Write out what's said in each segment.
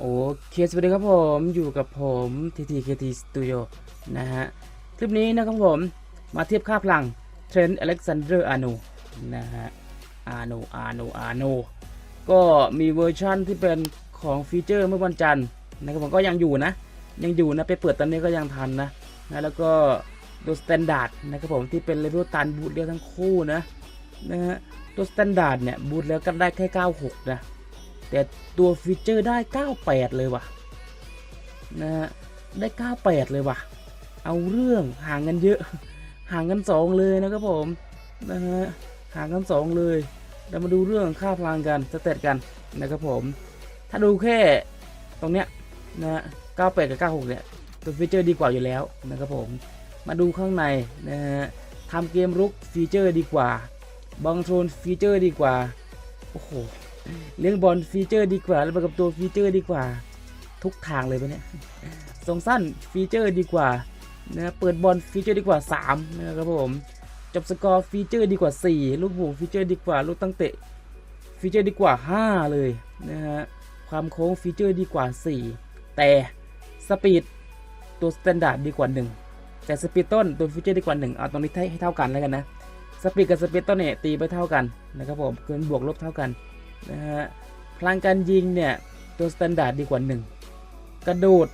โอเคสวัสดีครับผมอยู่กับผม TTKT Studio นะฮะ คลิปนี้นะครับผมมาเทียบค่าพลังเทรนด์อเล็กซานเดอร์อานูนะฮะอานูอานูอานูก็มีเวอร์ชั่นที่เป็นของฟีเจอร์เมื่อวันจันทร์นะครับผมก็ยังอยู่นะ ยังอยู่นะ ไปเปิดตอนนี้ก็ยังทันนะนะแล้วก็ตัวสแตนดาร์ดนะครับผมที่เป็นเลเวลตันบูทเดียวทั้งคู่นะนะฮะตัวสแตนดาร์ดเนี่ยบูทแล้วก็ได้แค่ 96 นะ แต่ตัวฟีเจอร์ได้ 98 เลยว่ะนะฮะได้ 98 เลยว่ะ เอาเรื่องห่างกันเยอะ ห่างกัน 2 เลยนะครับผมนะฮะห่างกัน 2 เลยเรามาดูเรื่องค่าพลังกันสเตตกันนะครับผม ถ้าดูแค่ตรงเนี้ยนะฮะ98 กับ 96 เนี่ยตัวฟีเจอร์ดีกว่าอยู่แล้วนะครับผม มาดูข้างในนะฮะทำเกมรุกฟีเจอร์ดีกว่าบังโทนฟีเจอร์ดีกว่า โอ้โห เลี้ยงบอลฟีเจอร์ดีกว่าแล้วมากับตัวฟีเจอร์ดีกว่า ทุกทางเลยปะเนี่ยทรงสั้นฟีเจอร์ดีกว่านะเปิดบอลฟีเจอร์ดีกว่า3นะครับผมจบสกอร์ฟีเจอร์ดีกว่า 4 ลูกโหฟีเจอร์ดีกว่า ลูกตั้งเตะฟีเจอร์ดีกว่า 5 เลยนะฮะความโค้งฟีเจอร์ดีกว่า 4 แต่สปีดตัวสแตนดาร์ดดีกว่า 1 แต่สปีดต้นตัวฟีเจอร์ดีกว่า 1 เอาตรงนี้ให้ให้เท่ากันแล้วกันนะสปีดกับสปีดต้นเนี่ยตีไปเท่ากันนะครับผมเกินบวกลบเท่ากัน นะฮะพลังการยิงเนี่ย ตัวสแตนดาร์ดดีกว่า 1 กระโดด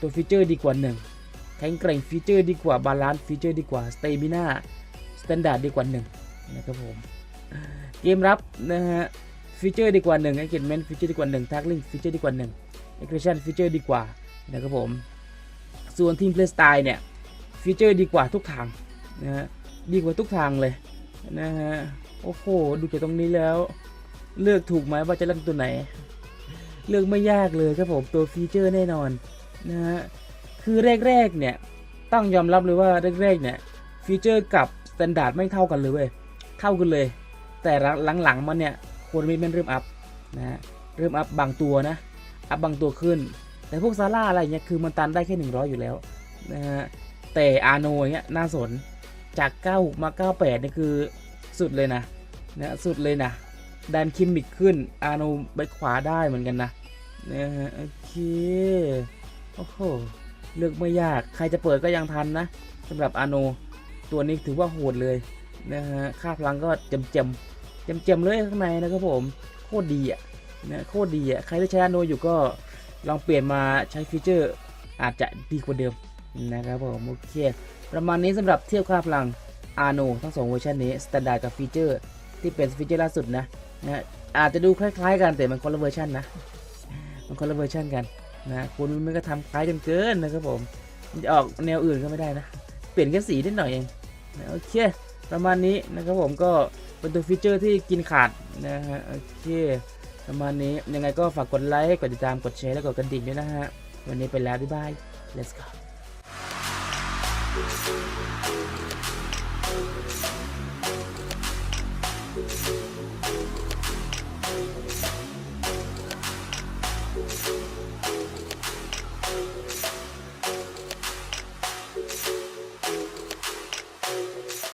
ตัวฟีเจอร์ดีกว่า 1 แข็งแกร่งฟีเจอร์ดีกว่าบาลานซ์ฟีเจอร์ดีกว่าสเตมิน่าสแตนดาร์ดดีกว่า 1 นะครับผมเกมรับนะฮะฟีเจอร์ดีกว่า1 e อ i เ m น n t ฟีเจอร์ดีกว่า1 tackling ฟีเจอร์ดีกว่า1 aggression ฟีเจอร์ดีกว่านะครับผมส่วนทีมเพลย์สไตล์เนี่ยฟีเจอร์ดีกว่าทุกทางนะฮะดีกว่าทุกทางเลยนะฮะโอ้โหดูจากตรงนี้แล้ว เลือกถูกไหมว่าจะเล่นตัวไหน เลือกไม่ยากเลยครับผมตัวฟีเจอร์แน่นอนนะฮะคือแรกๆเนี่ยต้องยอมรับเลยว่าแรกๆเนี่ยฟีเจอร์กับสแตนดาร์ดไม่เท่ากันเลยเว้ยเท่ากันเลย แต่หลังๆมันเนี่ยโคนมีมันเริ่มอัพนะฮะเริ่มอัพบางตัวนะอัพบางตัวขึ้น แต่พวกซาร่าอะไรเงี้ยคือมันตันได้แค่ 100 อยู่แล้วนะฮะแต่อาโนเงี้ยน่าสนจาก 9 มา 98นี่คือสุดเลยนะนะสุดเลยนะ ดันคิมมิกขึ้น อาโนไปขวาได้เหมือนกันนะนะฮะโอเค โอ้โห เลือกไม่ยาก ใครจะเปิดก็ยังทันนะสำหรับอาโน ตัวนี้ถือว่าโหดเลยนะฮะ ค่าพลังก็เจ็มเจ็มเจ็มเจมเลยข้างในนะครับผม โคตรดีอะนะโคตรดีอะ ใครที่ใช้อาโนอยู่ก็ลองเปลี่ยนมาใช้ฟีเจอร์อาจจะดีกว่าเดิมนะครับผม โอเค ประมาณนี้สำหรับเทียบค่าพลังอาโนทั้งสองเวอร์ชันนี้สแตนดาร์ดกับฟีเจอร์ที่เป็นฟีเจอร์ล่าสุดนะ นะอาจจะดูคล้ายๆกันแต่มันคนละเวอร์ชันนะ มันคนละเวอร์ชันกันนะคุณมันก็ทำคล้ายกันเกินนะครับผมจะออกแนวอื่นก็ไม่ได้นะ เปลี่ยนแค่สีนิดหน่อยเองนะโอเค ประมาณนี้นะครับผมก็เป็นตัวฟีเจอร์ที่กินขาดนะฮะโอเคประมาณนี้ยังไงก็ฝากกดไลค์กดติดตามกดแชร์และกดกระดิ่งด้วยนะฮะ วันนี้ไปแล้วบ๊ายบาย let's go Thank